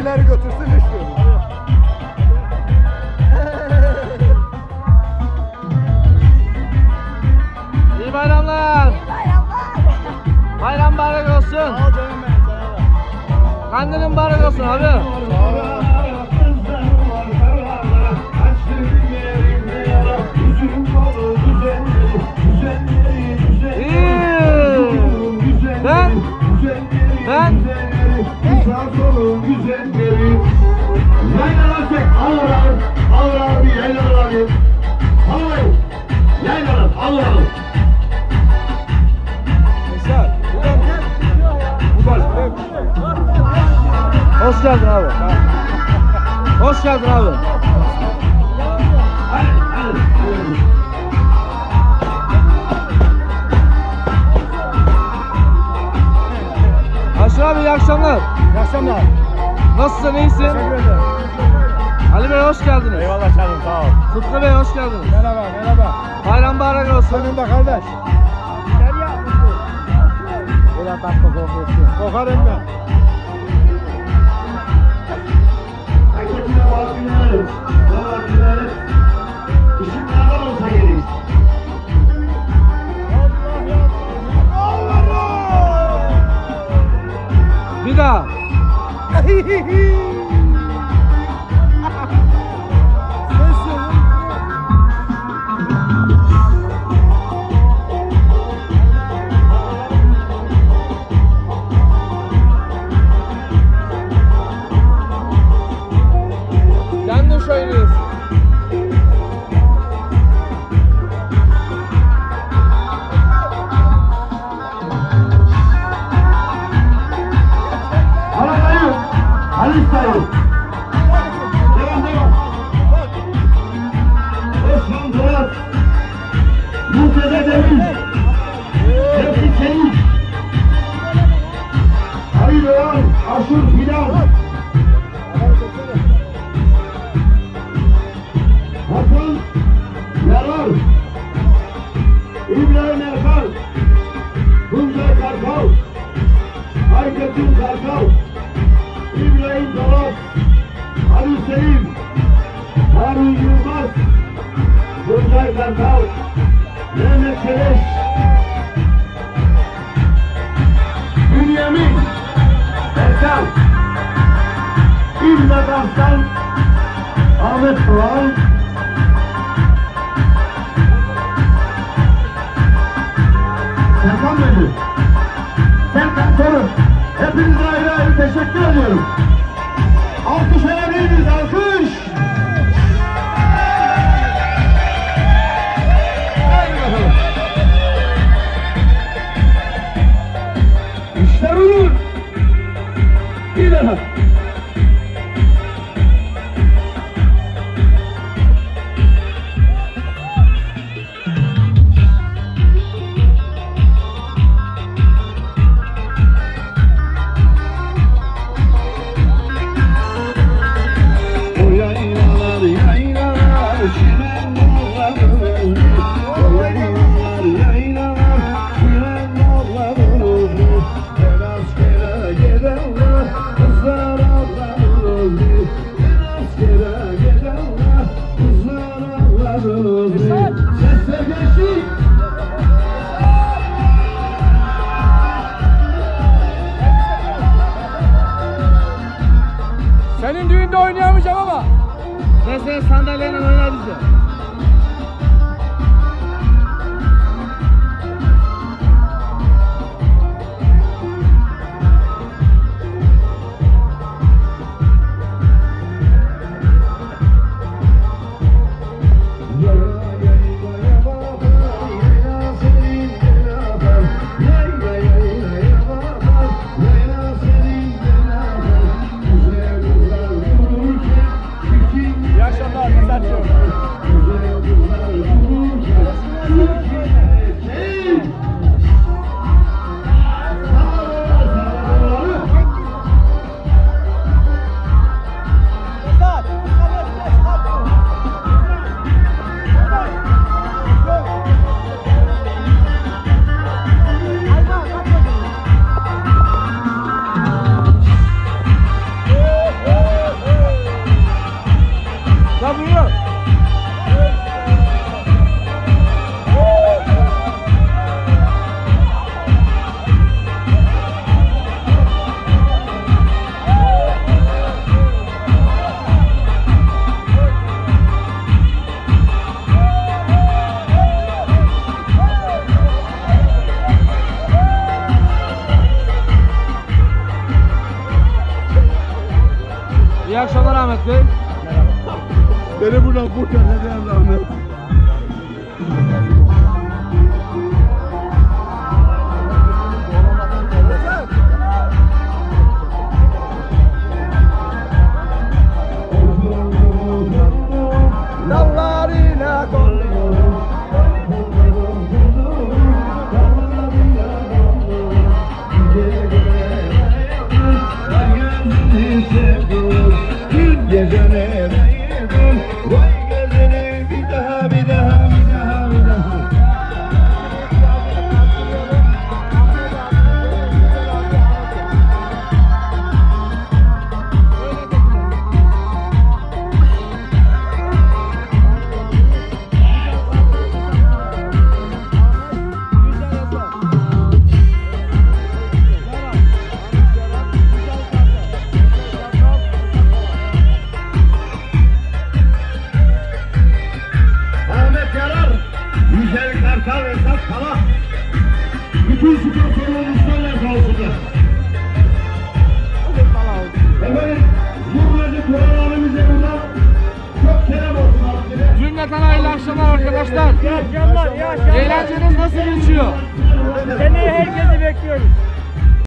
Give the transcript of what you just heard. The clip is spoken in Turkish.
Eskileri götürsün görür. İyi bayramlar. Bayram mübarek olsun. Sağ ol canım benim sana da. Kandilin mübarek olsun abi. Ben- Geldin abi. Aşır abi iyi akşamlar. İyi akşamlar. Nasılsın iyisin? Teşekkür ederim. Ali Bey hoş geldiniz. Eyvallah canım sağ ol. Sıtkı Bey hoş geldiniz. Merhaba merhaba. Bayram mübarek olsun. Senin de kardeş. Böyle tatlı kokuyorsun. Kokarım ben. Herkesine bağlı günler, bağlı günler. İşin nereden olsa gerek. Bir daha. Dolap, Ali Selim, Harun Yılmaz, Tuncay Kartal, Mehmet Çeleş, Bünyamin, Erkan, İbn Aslan, Ahmet Doğan, Yeah. sandalyeyle oynayacağım. İyi akşamlar Ahmet Bey. Merhaba. Beni buradan kurtar. Hadi Ahmet. arkadaşlar. Eğlencenin nasıl geçiyor? Seneye herkesi bekliyoruz.